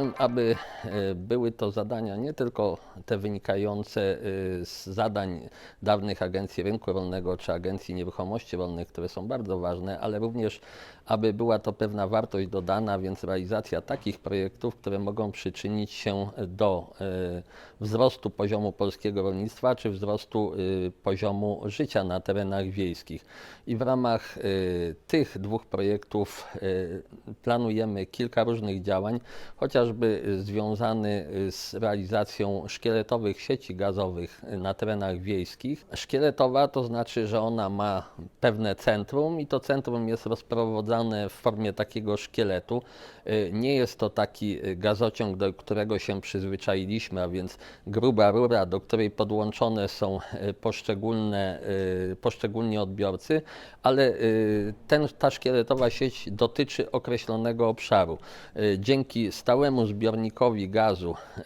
Chciałbym, aby e, były to zadania nie tylko te wynikające e, z zadań dawnych Agencji Rynku Rolnego czy Agencji Nieruchomości Rolnych, które są bardzo ważne, ale również, aby była to pewna wartość dodana, więc realizacja takich projektów, które mogą przyczynić się do e, wzrostu poziomu polskiego rolnictwa czy wzrostu poziomu życia na terenach wiejskich. I w ramach tych dwóch projektów planujemy kilka różnych działań, chociażby związany z realizacją szkieletowych sieci gazowych na terenach wiejskich. Szkieletowa to znaczy, że ona ma pewne centrum i to centrum jest rozprowadzane w formie takiego szkieletu. Y, Nie jest to taki y, gazociąg, do którego się przyzwyczailiśmy, a więc gruba rura, do której podłączone są y, poszczególne, y, poszczególni odbiorcy, ale y, ten, ta szkieletowa sieć dotyczy określonego obszaru. Y, Dzięki stałemu zbiornikowi gazu, y,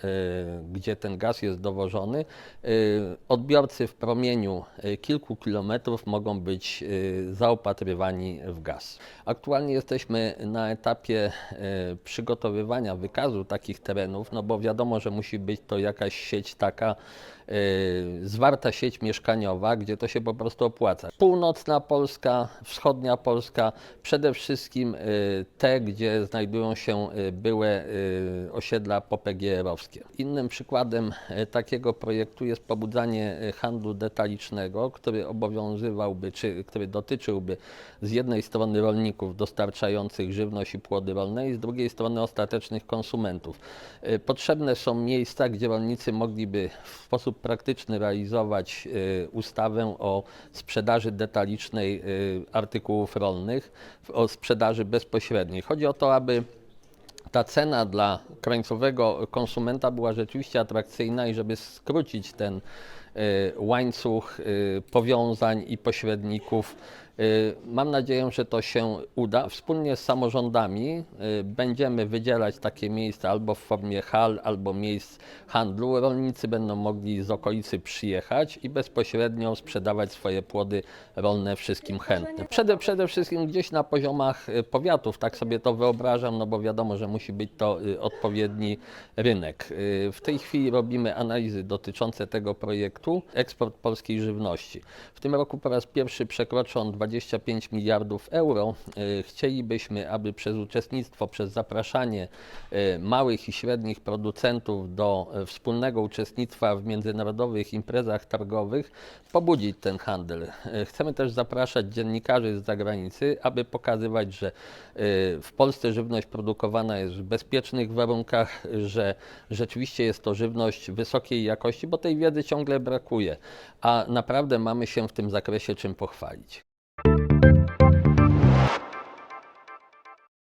gdzie ten gaz jest dowożony, y, odbiorcy w promieniu y, kilku kilometrów mogą być zaopatrywani w gaz. Aktualnie jesteśmy na etapie przygotowywania wykazu takich terenów, no bo wiadomo, że musi być to jakaś sieć taka, zwarta sieć mieszkaniowa, gdzie to się po prostu opłaca. Północna Polska, wschodnia Polska, przede wszystkim te, gdzie znajdują się y, byłe y, osiedla popegierowskie. Innym przykładem y, takiego projektu jest pobudzanie y, handlu detalicznego, który obowiązywałby, czy który dotyczyłby z jednej strony rolników dostarczających żywność i płody rolne i z drugiej strony ostatecznych konsumentów. Y, Potrzebne są miejsca, gdzie rolnicy mogliby w sposób praktyczny realizować y, ustawę o sprzedaży detalicznej y, artykułów rolnych, o sprzedaży bezpośredniej. Chodzi o to, aby ta cena dla krańcowego konsumenta była rzeczywiście atrakcyjna i żeby skrócić ten łańcuch y, powiązań i pośredników. y, Mam nadzieję, że to się uda. Wspólnie z samorządami y, będziemy wydzielać takie miejsca albo w formie hal, albo miejsc handlu. Rolnicy będą mogli z okolicy przyjechać i bezpośrednio sprzedawać swoje płody rolne wszystkim chętnym. Przede, przede wszystkim gdzieś na poziomach y, powiatów, tak sobie to wyobrażam, no bo wiadomo, że musi być to y, odpowiedni rynek. Y, W tej chwili robimy analizy dotyczące tego projektu, eksport polskiej żywności. W tym roku po raz pierwszy przekroczy on 25 miliardów euro. Y, Chcielibyśmy, aby przez uczestnictwo, przez zapraszanie y, małych i średnich producentów do y, wspólnego uczestnictwa w międzynarodowych imprezach targowych pobudzić ten handel. Chcemy też zapraszać dziennikarzy z zagranicy, aby pokazywać, że w Polsce żywność produkowana jest w bezpiecznych warunkach, że rzeczywiście jest to żywność wysokiej jakości, bo tej wiedzy ciągle brakuje, a naprawdę mamy się w tym zakresie czym pochwalić.